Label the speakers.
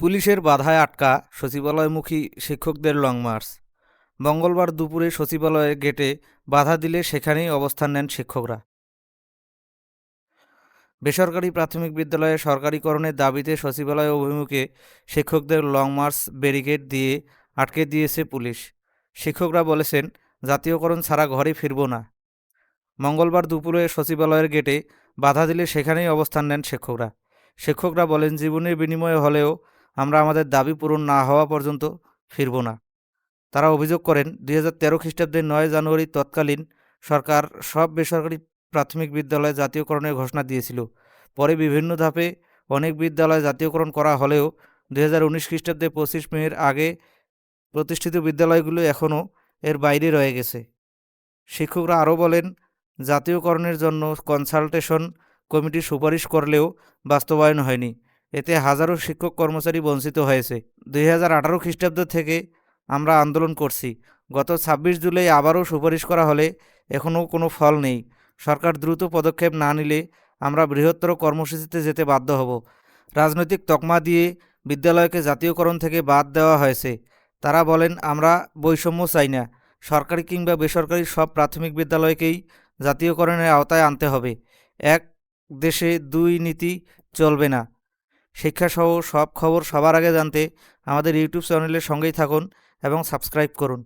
Speaker 1: পুলিশের বাধায় আটকা সচিবালয়মুখী শিক্ষকদের লং মার্চ। মঙ্গলবার দুপুরে সচিবালয়ের গেটে বাধা দিলে সেখানেই অবস্থান নেন শিক্ষকরা। বেসরকারি প্রাথমিক বিদ্যালয়ে সরকারিকরণের দাবিতে সচিবালয় অভিমুখে শিক্ষকদের লং মার্চ ব্যারিকেড দিয়ে আটকে দিয়েছে পুলিশ। শিক্ষকরা বলেছেন, জাতীয়করণ ছাড়া ঘরে ফিরব না। মঙ্গলবার দুপুরে সচিবালয়ের গেটে বাধা দিলে সেখানেই অবস্থান নেন শিক্ষকরা। শিক্ষকরা বলেন, জীবনের বিনিময়ে হলেও আমরা আমাদের দাবি পূরণ না হওয়া পর্যন্ত ফিরব না। তারা অভিযোগ করেন, দুই হাজার তেরো খ্রিস্টাব্দের নয় জানুয়ারি তৎকালীন সরকার সব বেসরকারি প্রাথমিক বিদ্যালয় জাতীয়করণের ঘোষণা দিয়েছিল। পরে বিভিন্ন ধাপে অনেক বিদ্যালয় জাতীয়করণ করা হলেও দুই হাজার উনিশ খ্রিস্টাব্দে পঁচিশ মের আগে প্রতিষ্ঠিত বিদ্যালয়গুলো এখনও এর বাইরে রয়ে গেছে। শিক্ষকরা আরও বলেন, জাতীয়করণের জন্য কনসালটেশন কমিটি সুপারিশ করলেও বাস্তবায়ন হয়নি। এতে হাজারো শিক্ষক কর্মচারী বঞ্চিত হয়েছে। দুই হাজার আঠারো খ্রিস্টাব্দ থেকে আমরা আন্দোলন করছি। গত ছাব্বিশ জুলাই আবারও সুপারিশ করা হলে এখনও কোনো ফল নেই। সরকার দ্রুত পদক্ষেপ না নিলে আমরা বৃহত্তর কর্মসূচিতে যেতে বাধ্য হব। রাজনৈতিক তকমা দিয়ে বিদ্যালয়কে জাতীয়করণ থেকে বাদ দেওয়া হয়েছে। তারা বলেন, আমরা বৈষম্য চাই না। সরকারি কিংবা বেসরকারি সব প্রাথমিক বিদ্যালয়কেই জাতীয়করণের আওতায় আনতে হবে। এক দেশে দুই নীতি চলবে না। শিক্ষাসহ সব খবর সবার আগে জানতে আমাদের ইউটিউব চ্যানেলের সঙ্গেই থাকুন এবং সাবস্ক্রাইব করুন।